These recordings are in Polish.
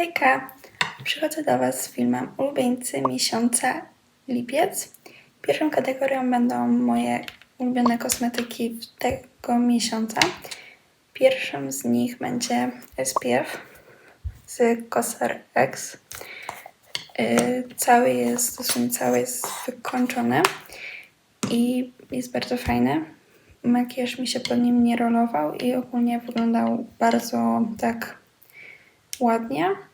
Hejka! Przychodzę do Was z filmem Ulubieńcy miesiąca lipiec. Pierwszą kategorią będą moje ulubione kosmetyki tego miesiąca. Pierwszym z nich będzie SPF z Cosar X. Yy, Cały jest, dosłownie cały jest wykończony i jest bardzo fajny. Makijaż mi się po nim nie rolował i ogólnie wyglądał bardzo tak ładnie.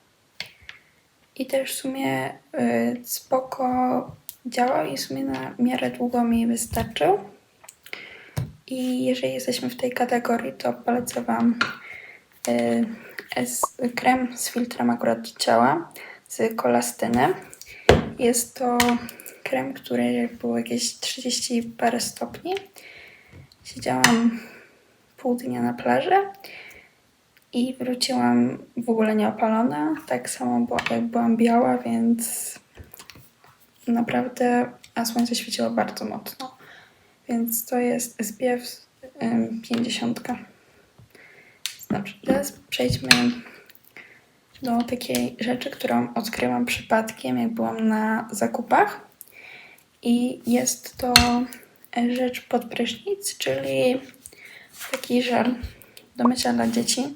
I też w sumie y, spoko działał i w sumie na miarę długo mi wystarczył. I jeżeli jesteśmy w tej kategorii, to polecę Wam y, S, krem z filtrem akurat ciała z kolastyny. Jest to krem, który był jakieś 30 parę stopni. Siedziałam pół dnia na plaży i wróciłam w ogóle nieopalona. Tak samo jak byłam biała, więc naprawdę, a słońce świeciło bardzo mocno. Więc to jest SPF ym, 50. Dobrze, teraz przejdźmy do takiej rzeczy, którą odkryłam przypadkiem, jak byłam na zakupach. I jest to rzecz pod prysznic, czyli taki żel do mycia dla dzieci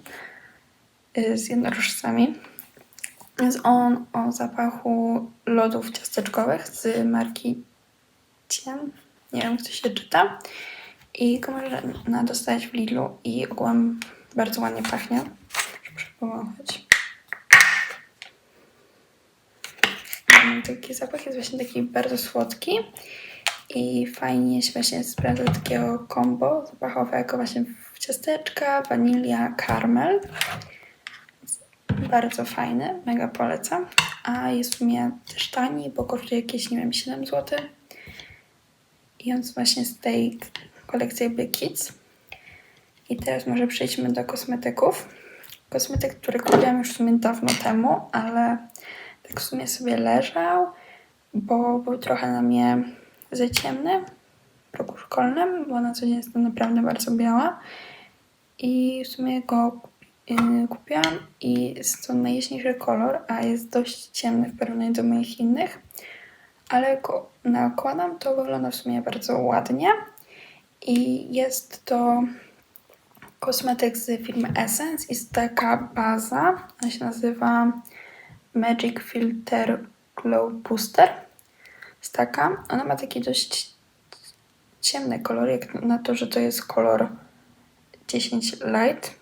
z jednorożcami. Jest on o zapachu lodów ciasteczkowych z marki Cien. Nie wiem, jak to się czyta. I go można dostać w Lidlu i ogółem bardzo ładnie pachnie. Muszę powąchać. Mm, Taki zapach jest właśnie taki bardzo słodki i fajnie się właśnie sprawdza takiego combo zapachowego właśnie w ciasteczka, wanilia, karmel. Bardzo fajny, mega polecam. A jest w sumie też tani, bo kosztuje jakieś, nie wiem, 7 zł. I on jest właśnie z tej kolekcji jakby Kids. I teraz może przejdźmy do kosmetyków. Kosmetyk, który kupiłam już w sumie dawno temu, ale tak w sumie sobie leżał, bo był trochę na mnie za ciemny w roku szkolnym, bo na co dzień jestem naprawdę bardzo biała. I w sumie go yy, kupiłam i jest to najjaśniejszy kolor, a jest dość ciemny w porównaniu do moich innych. Ale go nakładam, to wygląda w sumie bardzo ładnie. I jest to kosmetyk z firmy Essence. Jest taka baza, ona się nazywa Magic Filter Glow Booster. Jest taka. Ona ma taki dość ciemny kolor, jak na to, że to jest kolor 10 light,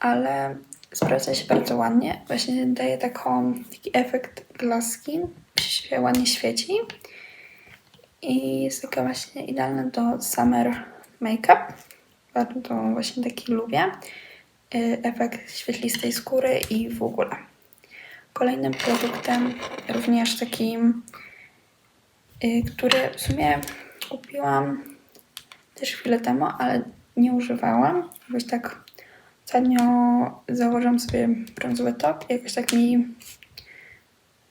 ale sprawdza się bardzo ładnie. Właśnie daje taką, taki efekt glass skin, się ładnie świeci. I jest taka właśnie idealna do summer make-up. Bardzo właśnie taki lubię. Y, Efekt świetlistej skóry i w ogóle. Kolejnym produktem, również takim, y, który w sumie kupiłam też chwilę temu, ale nie używałam. Jakoś tak ostatnio założyłam sobie brązowy top i jakoś tak mi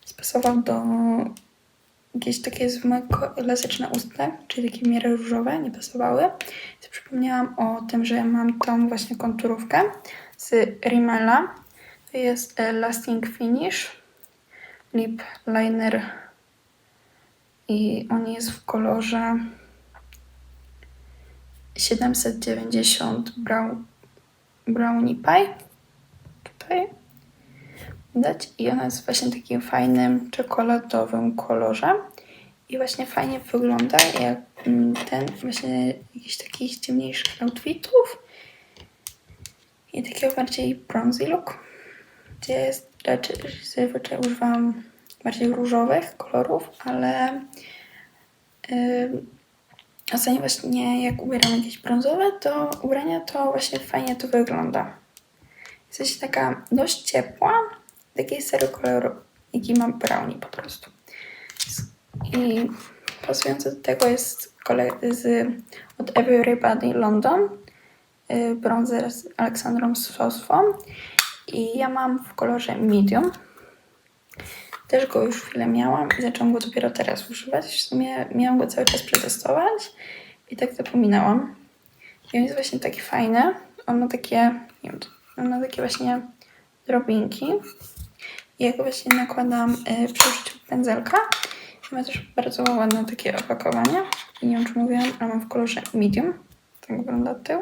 spasował do jakieś takie klasyczne usta, czyli takie w miarę różowe, nie pasowały. Więc przypomniałam o tym, że mam tą właśnie konturówkę z Rimmela. To jest e, Lasting Finish Lip Liner i on jest w kolorze 790 brown, Brownie Pie. Tutaj widać. I ona jest właśnie takim fajnym czekoladowym kolorze. I właśnie fajnie wygląda jak mm, ten właśnie jakichś takich ciemniejszych outfitów. I takiego bardziej bronzy look. Gdzie jest zazwyczaj używam bardziej różowych kolorów, ale yy, ostatnio właśnie jak ubieram jakieś brązowe, to ubrania to właśnie fajnie to wygląda. Jesteś taka dość ciepła, takiej serio koloru, jaki mam brownie po prostu. I pasujące do tego jest z, od Everybody London, yy, bronzer z Aleksandrą Sosfą i ja mam w kolorze medium. Też go już chwilę miałam i zaczęłam go dopiero teraz używać. W sumie miałam go cały czas przetestować i tak zapominałam. I on jest właśnie taki fajny. On ma takie, nie wiem, on ma takie właśnie drobinki. I jak właśnie nakładam y, przy użyciu pędzelka, ma też bardzo ładne takie opakowanie. I nie wiem, czy mówiłam, ale mam w kolorze medium. Tak wygląda tył.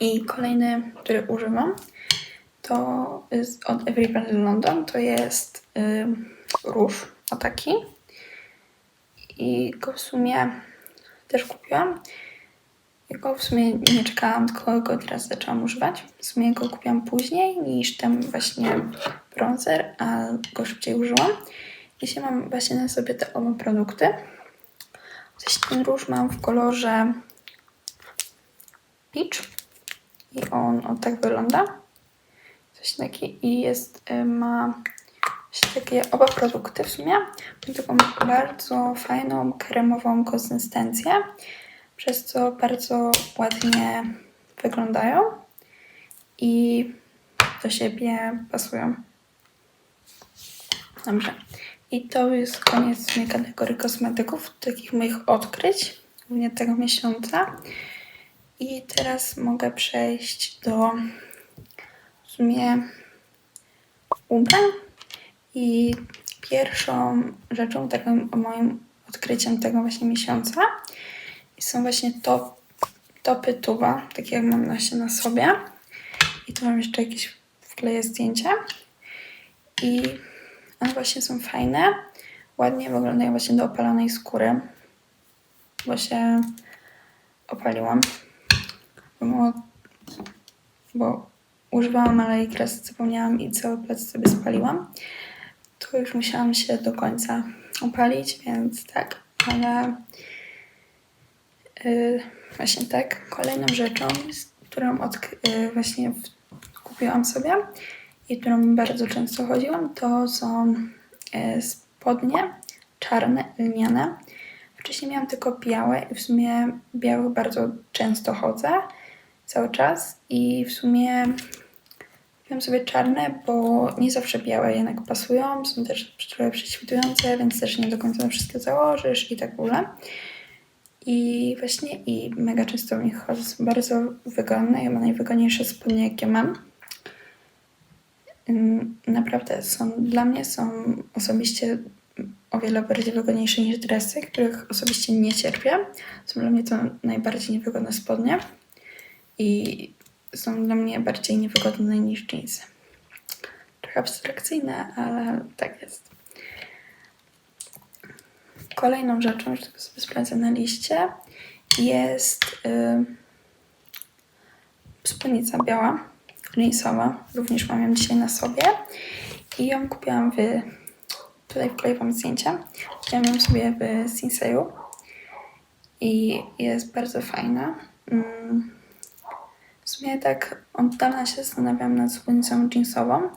I kolejny, który używam, to jest od Everybody London. To jest y, róż, o taki. I go w sumie też kupiłam. Ja go w sumie nie czekałam, tylko go teraz zaczęłam używać. W sumie go kupiłam później niż ten właśnie bronzer, a go szybciej użyłam. Jeśli mam właśnie na sobie te oba produkty. Ten róż mam w kolorze peach i on o tak wygląda. Taki i jest, y, ma takie oba produkty w sumie. Ma taką bardzo fajną kremową konsystencję, przez co bardzo ładnie wyglądają i do siebie pasują. Dobrze. I to jest koniec mojej kategorii kosmetyków, takich moich odkryć, głównie tego miesiąca. I teraz mogę przejść do sumie ubrań. I pierwszą rzeczą, takim moim odkryciem tego właśnie miesiąca są właśnie top, topy tuba, takie jak mam na na sobie. I tu mam jeszcze jakieś wkleję zdjęcia. I one właśnie są fajne. Ładnie wyglądają właśnie do opalonej skóry. Bo się opaliłam. Bo, bo używałam, ale i kres zapomniałam i cały plec sobie spaliłam. To już musiałam się do końca opalić, więc tak, ale yy, właśnie tak. Kolejną rzeczą, którą yy, właśnie w, kupiłam sobie i którą bardzo często chodziłam, to są yy, spodnie czarne, lniane. Wcześniej miałam tylko białe i w sumie białe bardzo często chodzę cały czas i w sumie Kupiłam sobie czarne, bo nie zawsze białe jednak pasują. Są też trochę prześwitujące, więc też nie do końca na wszystkie założysz i tak w ogóle. I właśnie i mega często w nich chodzę. Są bardzo wygodne. Ja mam najwygodniejsze spodnie, jakie mam. Naprawdę są, dla mnie są osobiście o wiele bardziej wygodniejsze niż dresy, których osobiście nie cierpię. Są dla mnie to najbardziej niewygodne spodnie. I są dla mnie bardziej niewygodne niż jeansy. Trochę abstrakcyjne, ale tak jest. Kolejną rzeczą, już tylko sobie sprawdzę na liście, jest yy, spódnica biała, jeansowa. Również mam ją dzisiaj na sobie. I ją kupiłam w... Tutaj wkleję wam zdjęcia. Kupiłam ją sobie w Sinseju. I jest bardzo fajna. Mm w sumie tak od dawna się zastanawiam nad spódnicą jeansową.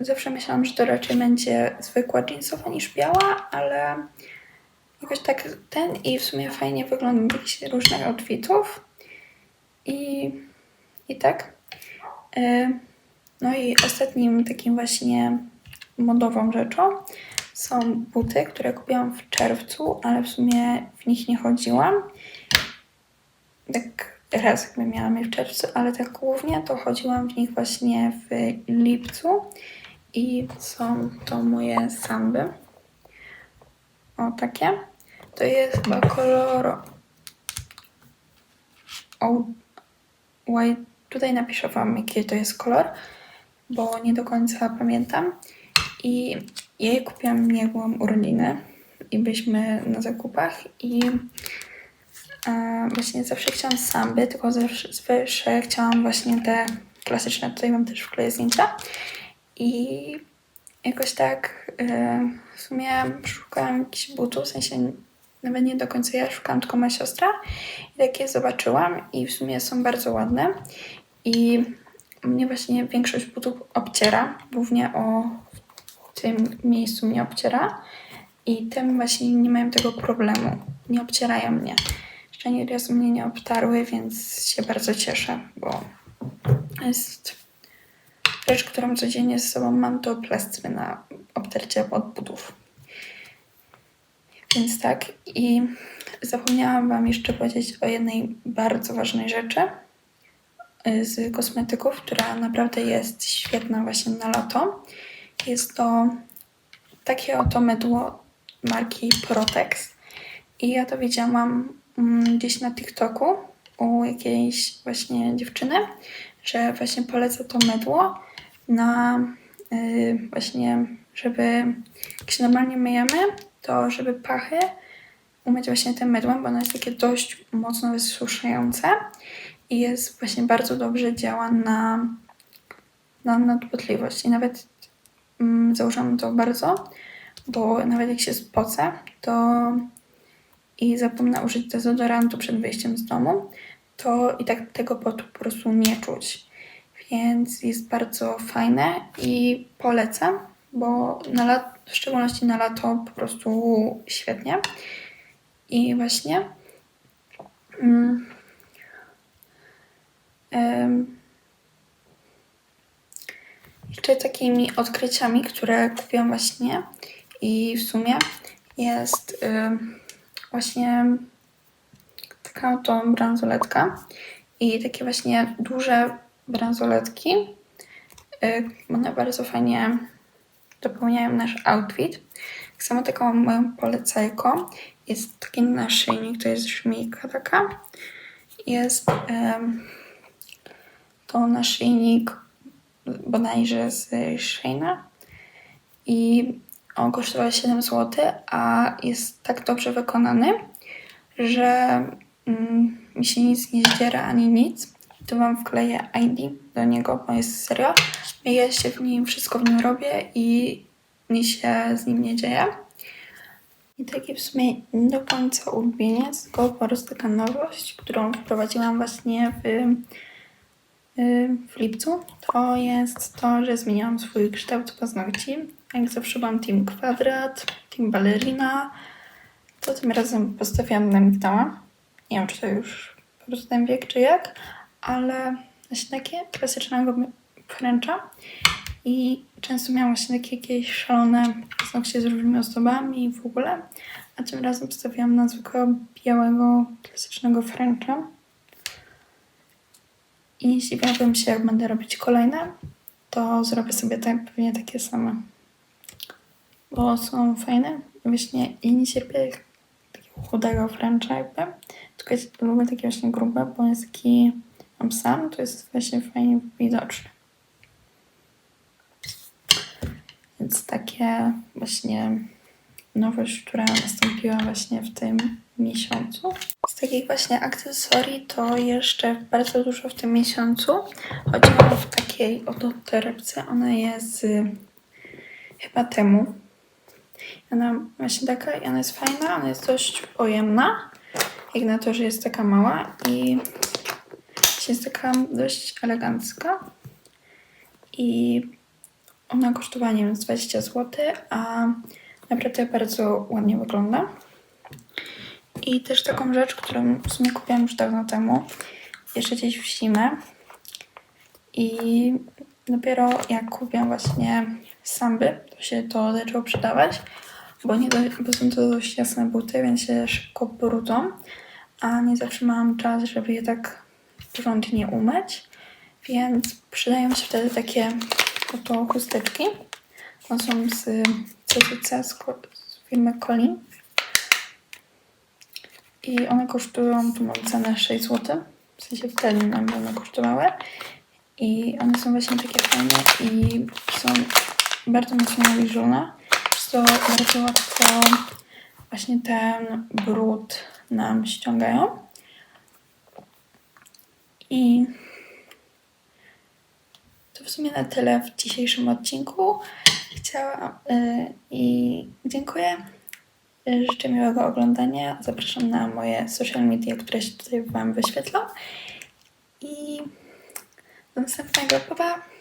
Zawsze myślałam, że to raczej będzie zwykła jeansowa niż biała, ale jakoś tak ten i w sumie fajnie wygląda jakichś różnych outfitów. I, i tak. E, no i ostatnim takim właśnie modową rzeczą są buty, które kupiłam w czerwcu, ale w sumie w nich nie chodziłam. Tak raz jakby miałam je w czerwcu, ale tak głównie to chodziłam w nich właśnie w lipcu i są to moje samby. O, takie. To jest chyba kolor o, white. Tutaj napiszę Wam, jaki to jest kolor, bo nie do końca pamiętam. I jej kupiłam, jak byłam urodziny i byliśmy na zakupach i E, właśnie zawsze chciałam samby, tylko zawsze, zawsze chciałam właśnie te klasyczne. Tutaj mam też wkleję zdjęcia. I jakoś tak e, w sumie szukałam jakichś butów, w sensie nawet nie do końca ja szukałam, tylko moja siostra. I takie zobaczyłam i w sumie są bardzo ładne. I mnie właśnie większość butów obciera, głównie o tym miejscu mnie obciera. I tym właśnie nie mają tego problemu. Nie obcierają mnie. Raz mnie nie obtarły, więc się bardzo cieszę, bo jest rzecz, którą codziennie z sobą mam, to plastry na obtarcie od butów. Więc tak. I zapomniałam Wam jeszcze powiedzieć o jednej bardzo ważnej rzeczy. y, z kosmetyków, która naprawdę jest świetna właśnie na lato. Jest to takie oto mydło marki Protex. I ja to widziałam gdzieś na TikToku u jakiejś właśnie dziewczyny, że właśnie poleca to mydło na y, właśnie, żeby jak się normalnie myjemy, to żeby pachy umyć właśnie tym mydłem, bo ono jest takie dość mocno wysuszające i jest właśnie bardzo dobrze działa na, na nadpotliwość. I nawet mm, założyłam to bardzo, bo nawet jak się spocę, to i zapomnę użyć dezodorantu przed wyjściem z domu, to i tak tego potu po prostu nie czuć. Więc jest bardzo fajne i polecam, bo na lat, w szczególności na lato po prostu świetnie. I właśnie mm, em, jeszcze takimi odkryciami, które kupiłam właśnie i w sumie jest ym, właśnie taka oto bransoletka i takie właśnie duże bransoletki. Y, One bardzo fajnie dopełniają nasz outfit. Tak samo taką moją polecajką jest taki naszyjnik, to jest żmijka taka. Jest em, to naszyjnik bodajże z Sheina i on kosztował 7 zł, a jest tak dobrze wykonany, że mm, mi się nic nie zdziera ani nic. Tu wam wkleję ID do niego, bo jest serio. Ja się w nim, wszystko w nim robię i nic się z nim nie dzieje. I taki w sumie nie do końca ulubieniec, tylko po prostu taka nowość, którą wprowadziłam właśnie w, y, w lipcu, to jest to, że zmieniłam swój kształt paznokci. Jak zawsze byłam team kwadrat, team ballerina, to tym razem postawiłam na migdała. Nie wiem, czy to już po prostu ten wiek, czy jak, ale właśnie takie klasycznego fręcza. I często miałam właśnie takie jakieś szalone paznokcie z różnymi ozdobami i w ogóle. A tym razem postawiłam na zwykłego białego, klasycznego fręcza. I zdziwiłabym się, jak będę robić kolejne, to zrobię sobie tak, pewnie takie same. Bo są fajne. Właśnie i nie cierpię takiego chudego fręcza jakby. Tylko jest, lubię takie właśnie grube, bo jest taki sam, to jest właśnie fajnie widoczne. Więc takie właśnie nowość, która nastąpiła właśnie w tym miesiącu. Z takich właśnie akcesorii to jeszcze bardzo dużo w tym miesiącu. Chodziłam w takiej oto torebce. Ona jest z chyba temu. Ona właśnie taka, ona jest fajna, ona jest dość pojemna. Jak na to, że jest taka mała i jest taka dość elegancka. I ona kosztowała, nie wiem, z 20 zł, a naprawdę bardzo ładnie wygląda. I też taką rzecz, którą w sumie kupiłam już dawno temu, jeszcze gdzieś w zimę. I dopiero jak kupiłam właśnie samby, to się to zaczęło przydawać, bo, nie do, bo są to dość jasne buty, więc się szybko brudzą, a nie zawsze mam czas, żeby je tak porządnie umyć, więc przydają się wtedy takie oto chusteczki. One są z CCC z, z firmy Colin. I one kosztują, tu mam cenę 6 zł. W sensie wtedy nam one kosztowały. I one są właśnie takie fajne i są bardzo mocno nawilżone. Przez to bardzo łatwo właśnie ten brud nam ściągają. I to w sumie na tyle w dzisiejszym odcinku. Chciałam yy, i dziękuję. Życzę miłego oglądania. Zapraszam na moje social media, które się tutaj Wam wyświetlą. I do następnego. Pa, pa.